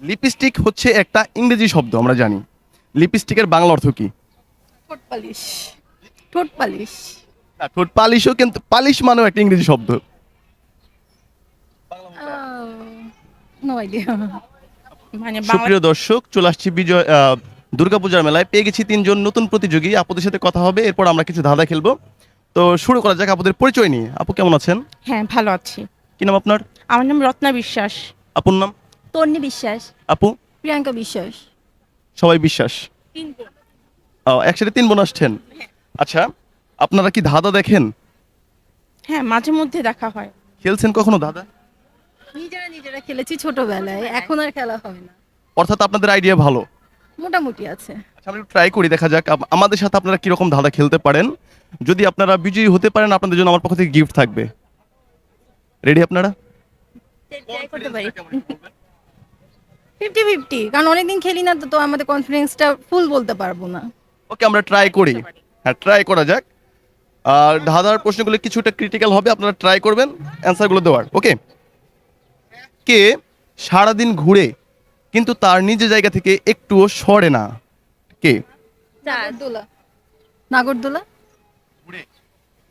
Lipstick হচ্ছে একটা ইংরেজি শব্দ আমরা জানি। লিপস্টিকের বাংলা অর্থ কি? ঠোঁট পালিশ। ঠোঁট পালিশ। না, ঠোঁট পালিশও কিন্তু পালিশ মানেও একটা ইংরেজি শব্দ। মানে সুপ্রিয় দর্শক চলে আসছি বিজয় আহ, দুর্গাপূজার মেলায়। পেয়ে গেছি তিনজন নতুন প্রতিযোগী। আপুদের সাথে কথা হবে এরপর আমরা কিছু ধাঁধা খেলব। তো শুরু করা যাক আপুদের পরিচয় নিয়ে। আপু কেমন আছেন? হ্যাঁ ভালো আছি। কি নাম আপনার? আমার নাম রত্না বিশ্বাস। আপুর নাম? তন্নি বিশ্বাস। আপু? প্রিয়াঙ্কা বিশ্বাস। সবাই বিশ্বাস? ও, একসাথে তিন বোন আসছেন? আচ্ছা আপনারা কি ধাঁধা দেখেন? হ্যাঁ মাঝে মধ্যে দেখা হয়। খেলছেন কখনো ধাঁধা? নিজেরা নিজেরা খেলেছি ছোটবেলায় এখন আর খেলা হয় না। অর্থাৎ আপনাদের আইডিয়া ভালো? মোটামুটি আছে। আচ্ছা আমরা ট্রাই করি দেখা যাক। আম- আমাদের সাথে আপনারা কীরকম ধাঁধা খেলতে পারেন? যদি আপনারা বিজয়ী হতে পারেন আপনাদের জন্য আমার পক্ষ থেকে গিফট থাকবে। রেডি আপনারা? করতে পারি। ফিফটি ফিফটি কারণ অনেকদিন খেলি না তো তো আমাদের কনফিডেন্সটা ফুল বলতে পারব না। ওকে আমরা ট্রাই করি। হ্যাঁ ট্রাই করা যাক। আর ধাঁধার প্রশ্নগুলো কিছুটা ক্রিটিক্যাল হবে আপনারা ট্রাই করবেন অ্যান্সারগুলো দেওয়ার। ওকে? কে সারাদিন ঘুরে কিন্তু তার নিজ জায়গা থেকে একটুও সরে না? কে? নাগরদোলা। নাগরদোলা?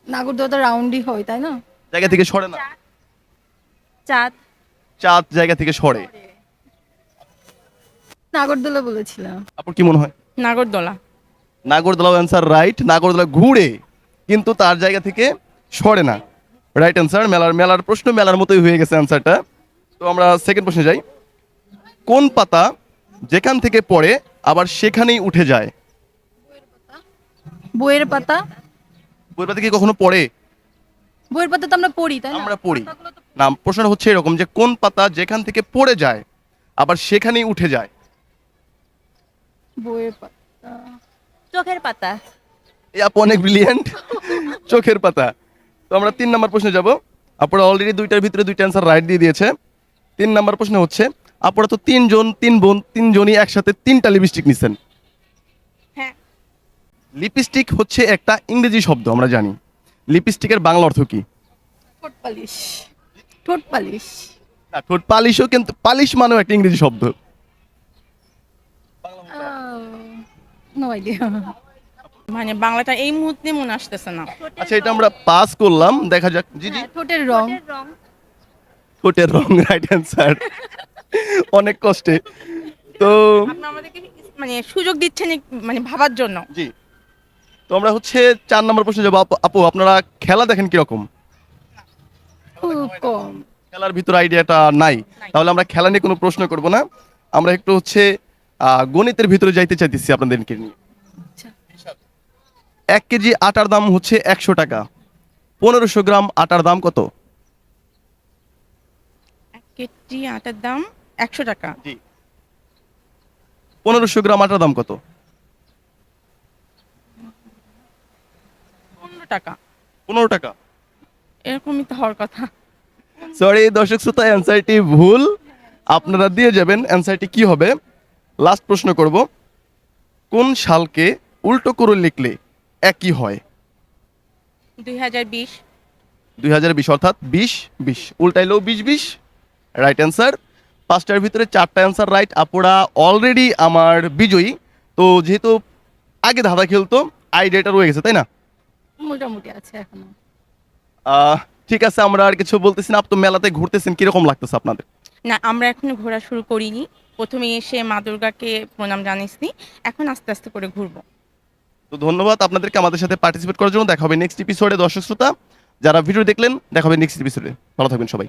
নাগরদোলা তো রাউন্ডই হয় তাই না? জায়গা থেকে সরে না? চাঁদ। চাঁদ। জায়গা থেকে সরে। নাগরদোলা বলেছিলাম। আপনার কি মনে হয়? নাগরদোলা। নাগরদোলা অ্যান্সার রাইট নাগরদোলা ঘুরে কিন্তু তার জায়গা থেকে সরে না। রাইট অ্যান্সার মেলার মেলার প্রশ্ন মেলার মতোই হয়ে গেছে অ্যান্সারটা তো আমরা সেকেন্ড প্রশ্নে যাই। কোন পাতা যেখান থেকে পড়ে আবার সেখানেই উঠে যায়? বইয়ের পাতা। বই পাতা কি কখনো পড়ে? বইয়ের পাতা তো আমরা পড়ি তাই আমরা পড়ি। না প্রশ্নটা হচ্ছে এরকম যে কোন পাতা যেখান থেকে পড়ে যায় আবার সেখানেই উঠে যায়? বইয়ের পাতা। চোখের পাতা। এই আপু অনেক ব্রিলিয়েন্ট চোখের পাতা। তো আমরা তিন নম্বর প্রশ্নে যাব। আপনারা অলরেডি দুইটার ভিতরে দুইটা অ্যান্সার রাইট দিয়ে দিয়েছে। তিন নম্বর প্রশ্ন হচ্ছে আপনারা তো তিনজন তিন বোন তিনজনই একসাথে তিনটা লিপস্টিক নিছেন। হ্যাঁ। লিপস্টিক হচ্ছে একটা ইংরেজি শব্দ আমরা জানি। লিপস্টিকের বাংলা অর্থ কি? ঠোঁট পালিশ। ঠোঁট পালিশ। না, ঠোঁট পালিশও কিন্তু পালিশ মানেও একটা ইংরেজি শব্দ। নো আইডিয়া মানে বাংলাটা এই মুহূর্তে মনে আসতেছে না। আচ্ছা এটা আমরা পাস করলাম। দেখা যাক জি জি। ঠোঁটের রং। ঠোঁটের রং। রাইট অ্যান্সার অনেক কষ্টে। তো আমাদেরকে মানে সুযোগ দিচ্ছেন মানে ভাবার জন্য। জি। তো আমরা হচ্ছে চার নম্বর প্রশ্নে যাব। আপু- আপু আপনারা খেলা দেখেন কীরকম? খুব কম। খেলার ভিতর আইডিয়াটা নাই। তাহলে আমরা খেলা নিয়ে কোনো প্রশ্ন করব না। আমরা একটু হচ্ছে গণিতের ভিতরে যাইতে চাইতেছি আপনাদেরকে নিয়ে। আচ্ছা। এক কেজি আটার দাম হচ্ছে একশো টাকা। পনেরোশো গ্রাম আটার দাম কত? কেজি আটার দাম একশো টাকা। জি। পনেরোশো গ্রাম আটার দাম কত? পনেরো টাকা। পনেরো টাকা। এরকমই তো হওয়ার কথা। সরি দর্শক শ্রোতা অ্যান্সারটি ভুল। আপনারা দিয়ে যাবেন অ্যান্সারটি কি হবে? লাস্ট প্রশ্ন করব। কোন সালকে উল্টো করে লিখলে একই হয়? দুই হাজার বিশ। দুই হাজার বিশ অর্থাৎ বিশ বিশ। উল্টাইলেও বিশ বিশ। রাইট অ্যান্সার পাঁচটার ভিতরে চারটা অ্যান্সার রাইট আপুরা অলরেডি আমার বিজয়ী। তো যেহেতু আগে ধাঁধা খেলতো আইডিয়াটা রয়ে গেছে তাই না? মোটামুটি আছে এখনও। ঠিক আছে আমরা আর কিছু বলতেছি না। আপনি তো মেলাতে ঘুরতেছেন কীরকম লাগতেছে আপনাদের? না আমরা এখনও ঘোরা শুরু করিনি। প্রথমে এসে মা দুর্গাকে প্রণাম জানিয়েছি এখন আস্তে আস্তে করে ঘুরবো। তো ধন্যবাদ, আপনাদেরকে আমাদের সাথে পার্টিসিপেট করার জন্য। দেখা হবে নেক্সট এপিসোডে দর্শক শ্রোতা। যারা ভিডিও দেখলেন, দেখা হবে নেক্সট এপিসোডে ভালো থাকবেন সবাই।